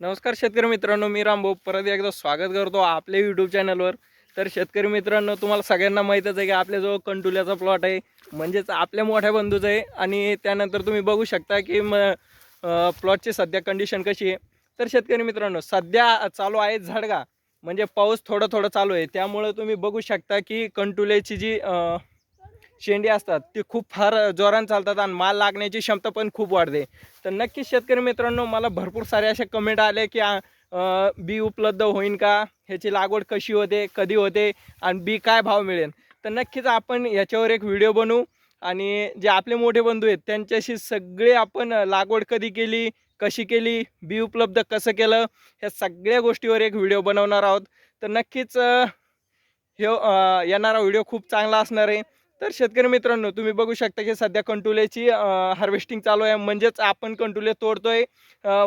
नमस्कार शेतकरी मित्रांनो मी रामभाऊ परत एकदा स्वागत करतो आपल्या यूट्यूब चॅनलवर तर शेतकरी मित्रांनो तुम्हाला सगळ्यांना माहीतच आहे की आपल्याजवळ कंटुल्याचा प्लॉट आहे. म्हणजेच आपल्या मोठ्या बंधूचा आहे. आणि त्यानंतर तुम्ही बघू शकता की म प्लॉटची सध्या कंडिशन कशी आहे. तर शेतकरी मित्रांनो सध्या चालू आहे झडगा. म्हणजे पाऊस थोडं थोडं चालू आहे. त्यामुळं तुम्ही बघू शकता की कंटुल्याची जी आ, शेंडी असतात ते खूप फार जोरान चालतात आणि माल लागण्याची क्षमता पण खूप वाढते. तर नक्कीच शेतकरी मित्रांनो मला भरपूर सारे असे कमेंट आले की आ, बी उपलब्ध होईन का? ह्याची लागवड कशी होते? कधी होते? आणि बी काय भाव मिळेल? तर नक्कीच आपण याच्यावर एक व्हिडिओ बनवू. आणि जे आपले मोठे बंधू आहेत त्यांच्याशी सगळे आपण लागवड कधी केली? कशी केली? बी उपलब्ध कसं केलं? ह्या सगळ्या गोष्टीवर एक व्हिडिओ बनवणार आहोत. तर नक्कीच हे येणारा व्हिडिओ खूप चांगला असणार आहे. तर शेतकरी मित्रांनो तुम्ही बघू शकता की सध्या कंटुल्याची हार्वेस्टिंग चालू आहे. म्हणजेच आपण कंटुले तोडतोय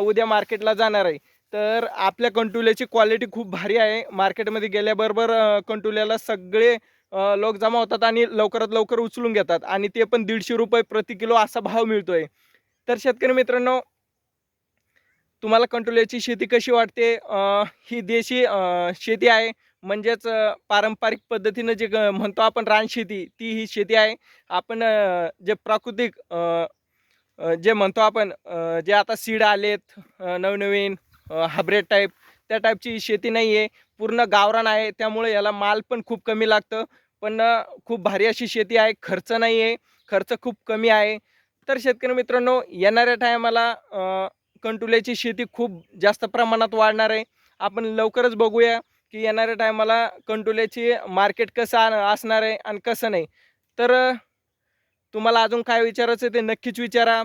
उद्या मार्केटला जाणार आहे. तर आपल्या कंटुल्याची क्वालिटी खूप भारी आहे. मार्केटमध्ये गेल्याबरोबर कंटुल्याला सगळे लोक जमा होतात आणि लवकरात लवकर उचलून घेतात आणि ते पण दीडशे रुपये प्रति किलो असा भाव मिळतोय. तर शेतकरी मित्रांनो तुम्हाला कंटुल्याची शेती कशी वाटते? ही देशी शेती आहे. म्हणजेच पारंपरिक पद्धतीनं जे ग- म्हणतो आपण रानशेती ती ही शेती आहे. आपण जे प्राकृतिक जे म्हणतो आपण जे आता सीड आलेत नवनवीन हायब्रेड टाईप त्या टाईपची ही शेती नाही आहे पूर्ण गावरान आहे त्यामुळे याला माल पण खूप कमी लागतं. पण खूप भारी अशी शेती आहे खर्च नाही आहे खर्च खूप कमी आहे. तर शेतकरी मित्रांनो येणाऱ्या टायमाला कंटुल्याची शेती खूप जास्त प्रमाणात वाढणार आहे. आपण लवकरच बघूया. की येणाऱ्या टायमाला कंटोल्याची मार्केट कसं असणार आहे आणि कसं नाही. तर तुम्हाला अजून काय विचारायचं आहे ते नक्कीच विचारा.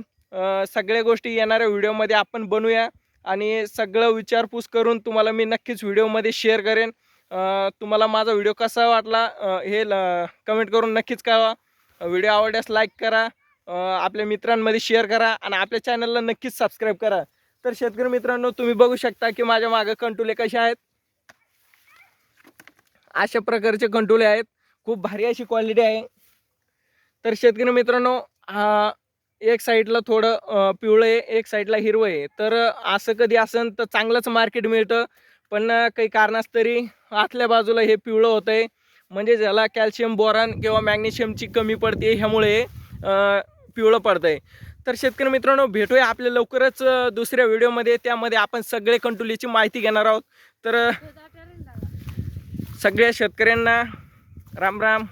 सगळ्या गोष्टी येणाऱ्या व्हिडिओमध्ये आपण बनवूया आणि सगळं विचारपूस करून तुम्हाला मी नक्कीच व्हिडिओमध्ये शेअर करेन. तुम्हाला माझा व्हिडिओ कसा वाटला हे हे कमेंट करून नक्कीच कळवा. व्हिडिओ आवडल्यास लाईक करा आपल्या मित्रांमध्ये शेअर करा आणि आपल्या चॅनलला नक्कीच सबस्क्राईब करा. तर शेतकरी मित्रांनो तुम्ही बघू शकता की माझ्या मागं कंटुले कसे आहेत. अशा प्रकारचे कंटोले आहेत. खूप भारी अशी क्वालिटी आहे. तर शेतकरी मित्रांनो हा एक साईडला थोडं पिवळं आहे एक साईडला हिरवं आहे. तर असं कधी असेल तर चांगलंच मार्केट मिळतं. पण काही कारणास्तरी आतल्या बाजूला हे पिवळं होतं आहे म्हणजे ज्याला कॅल्शियम बोरान किंवा मॅग्नेशियमची कमी पडते ह्यामुळे पिवळं पडतं आहे तर शेतकरी मित्रांनो भेटूया आपल्या लवकरच दुसऱ्या व्हिडिओमध्ये त्यामध्ये आपण सगळे कंटुलीची माहिती घेणार आहोत. तर सगळ्या शेतकऱ्यांना राम राम.